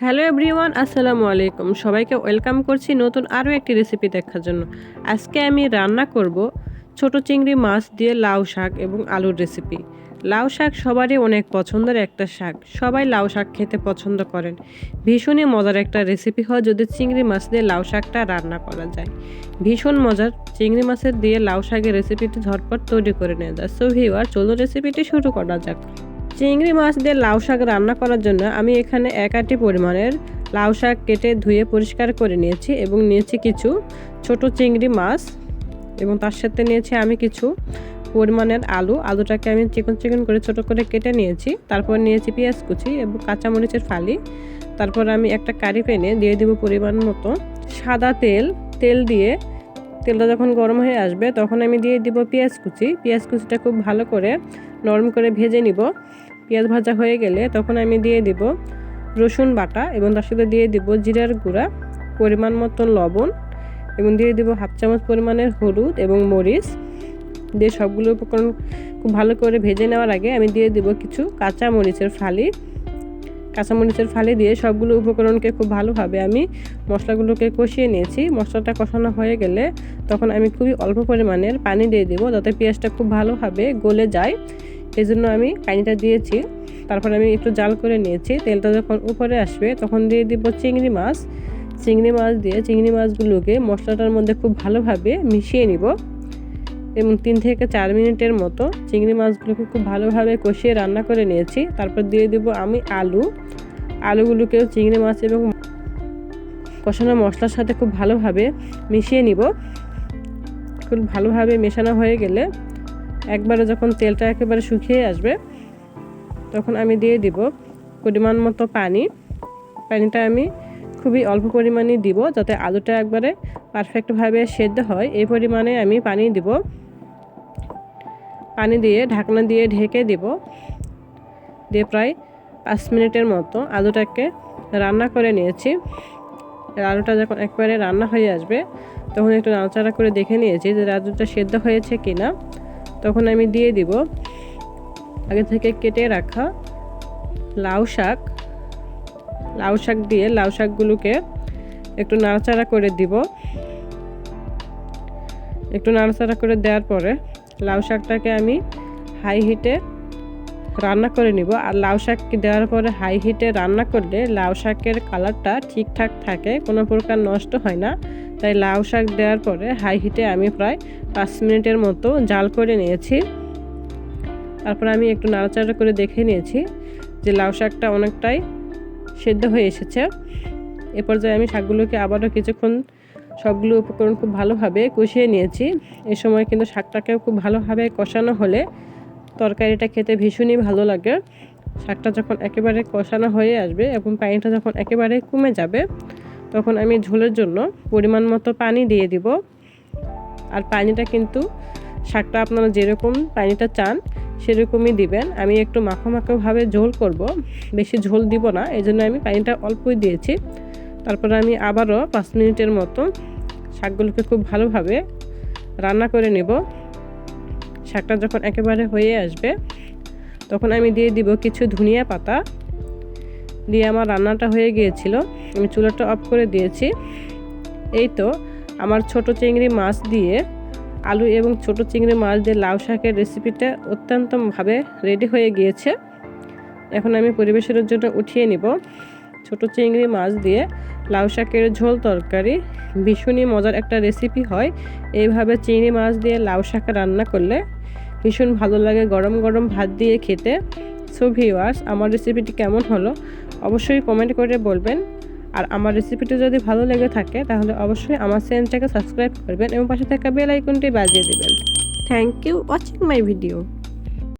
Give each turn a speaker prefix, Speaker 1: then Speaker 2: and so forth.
Speaker 1: Hello everyone, আসসালামু আলাইকুম। সবাইকে ওয়েলকাম করছি নতুন আরও একটি রেসিপি দেখার জন্য। আজকে আমি রান্না করব ছোট চিংড়ি মাছ দিয়ে লাউ শাক এবং আলুর রেসিপি। লাউ শাক সবারই অনেক পছন্দের একটা শাক। সবাই লাউ শাক খেতে পছন্দ করেন। ভীষণই মজার একটা রেসিপি হয় যদি চিংড়ি মাছ দিয়ে লাউ শাকটা রান্না করা যায়। ভীষণ মজার। চিংড়ি মাছের দিয়ে লাউ শাকের রেসিপিটি ঝটপট তৈরি করে নেওয়া যায় সো ভিওয়ার চলুন রেসিপিটি শুরু করা যাক। চিংড়ি মাছ দিয়ে লাউ শাক রান্না করার জন্য আমি এখানে এক আটি পরিমাণের লাউ শাক কেটে ধুয়ে পরিষ্কার করে নিয়েছি এবং নিয়েছি কিছু ছোট চিংড়ি মাছ এবং তার সাথে নিয়েছি আমি কিছু পরিমাণের আলু। আলুটাকে আমি চিকন চিকন করে ছোট করে কেটে নিয়েছি। তারপর নিয়েছি পেঁয়াজ কুচি এবং কাঁচামরিচের ফালি। তারপর আমি একটা কারি প্যানে দিয়ে দেবো পরিমাণ মতো সাদা তেল। তেল দিয়ে তেলটা যখন গরম হয়ে আসবে তখন আমি দিয়ে দিব পেঁয়াজ কুচি। পেঁয়াজ কুচিটা খুব ভালো করে নরম করে ভেজে নিব। পেঁয়াজ ভাজা হয়ে গেলে তখন আমি দিয়ে দিব রসুন বাটা এবং তার সাথে দিয়ে দিব জিরার গুঁড়া, পরিমাণ মতন লবণ এবং দিয়ে দিব হাফ চামচ পরিমাণের হলুদ এবং মরিচ। দিয়ে সবগুলো উপকরণ খুব ভালো করে ভেজে নেওয়ার আগে আমি দিয়ে দিব কিছু কাঁচা মরিচের ফালি। কাঁচামরিচের ফালি দিয়ে সবগুলো উপকরণকে খুব ভালোভাবে আমি মশলাগুলোকে কষিয়ে নিয়েছি। মশলাটা কষানো হয়ে গেলে তখন আমি খুবই অল্প পরিমাণের পানি দিয়ে দিব যাতে পেঁয়াজটা খুব ভালোভাবে গলে যায়। এই জন্য আমি পানিটা দিয়েছি। তারপর আমি একটু জাল করে নিয়েছি। তেলটা যখন উপরে আসবে, তখন দিয়ে দিব চিংড়ি মাছ। চিংড়ি মাছ দিয়ে চিংড়ি মাছগুলোকে মশলাটার মধ্যে খুব ভালোভাবে মিশিয়ে নিব। এবং তিন থেকে চার মিনিটের মতো চিংড়ি মাছগুলোকে খুব ভালোভাবে কষিয়ে রান্না করে নিয়েছি। তারপর দিয়ে দেবো আমি আলু। আলুগুলোকেও চিংড়ি মাছ এবং কষানো মশলার সাথে খুব ভালোভাবে মিশিয়ে নিব। খুব ভালোভাবে মেশানো হয়ে গেলে একবারে যখন তেলটা একেবারে শুকিয়ে আসবে, তখন আমি দিয়ে দিব পরিমাণ মতো পানি। পানিটা আমি খুবই অল্প পরিমাণে দিব যাতে আলুটা একবারে পারফেক্টভাবে সেদ্ধ হয়। এই পরিমাণে আমি পানি দিব। পানি দিয়ে ঢাকনা দিয়ে ঢেকে দিব দিয়ে প্রায় পাঁচ মিনিটের মতো আলুটাকে রান্না করে নিয়েছি। আলুটা যখন একবারে রান্না হয়ে আসবে, তখন একটু নাড়াচাড়া করে দেখে নিয়েছি যে আলুটা সেদ্ধ হয়েছে কি না তখন আমি দিয়ে দিব। আগে থেকে কেটে রাখা লাউ শাক। লাউ শাক দিয়ে লাউ শাকগুলোকে একটু নাড়াচাড়া করে দিব। একটু নাড়াচাড়া করে দেওয়ার পরে লাউ শাকটাকে আমি হাই হিটে রান্না করে নিব। আর লাউ শাক দেওয়ার পরে হাই হিটে রান্না করলে লাউ শাকের কালারটা ঠিকঠাক থাকে, কোনো প্রকার নষ্ট হয় না। তাই লাউ শাক দেওয়ার পরে হাই হিটে আমি প্রায় পাঁচ মিনিটের মতো জাল করে নিয়েছি। তারপর আমি একটু নাড়াচাড়া করে দেখে নিয়েছি যে লাউ শাকটা অনেকটাই সেদ্ধ হয়ে এসেছে। এ পর্যায়ে আমি শাকগুলোকে আবারও কিছুক্ষণ সবগুলো উপকরণ খুব ভালোভাবে কষিয়ে নিয়েছি। এ সময় কিন্তু শাকটাকেও খুব ভালোভাবে কষানো হলে তরকারিটা খেতে ভীষণই ভালো লাগে। শাকটা যখন একেবারে কষানো হয়ে আসবে এবং পানিটা যখন একেবারে কমে যাবে তখন আমি ঝোলের জন্য পরিমাণ মতো পানি দিয়ে দিব। আর পানিটা কিন্তু শাকটা আপনারা যেরকম পানিটা চান সেরকমই দিবেন। আমি একটু মাখো মাখোভাবে ঝোল করব, বেশি ঝোল দিব না এই জন্য আমি পানিটা অল্পই দিয়েছি। তারপরে আমি আবারও পাঁচ মিনিটের মতো শাকগুলোকে খুব ভালোভাবে রান্না করে নেব। শাকটা যখন একেবারে হয়ে আসবে, তখন আমি দিয়ে দিব কিছু ধনিয়া পাতা। দিয়ে আমার রান্নাটা হয়ে গিয়েছিল। আমি চুলাটা অফ করে দিয়েছি। এই তো আমার ছোট চিংড়ি মাছ দিয়ে আলু এবং ছোট চিংড়ি মাছ দিয়ে লাউ শাকের রেসিপিটা অত্যন্তভাবে রেডি হয়ে গিয়েছে। এখন আমি পরিবেশের জন্য উঠিয়ে নিব। ছোট চিংড়ি মাছ দিয়ে লাউ শাকের ঝোল তরকারি। ভীষণই মজার একটা রেসিপি হয়। এইভাবে চিংড়ি মাছ দিয়ে লাউ শাক রান্না করলে ভীষণ ভালো লাগে গরম গরম ভাত দিয়ে খেতে। সো ভিওয়ার্স আমার রেসিপিটি কেমন হলো? অবশ্যই কমেন্ট করে বলবেন। আর আমার রেসিপিটি যদি ভালো লেগে থাকে, তাহলে অবশ্যই আমার চ্যানেলটাকে সাবস্ক্রাইব করবেন এবং পাশে থাকা বেল আইকনটি বাজিয়ে দেবেন। Thank you watching my video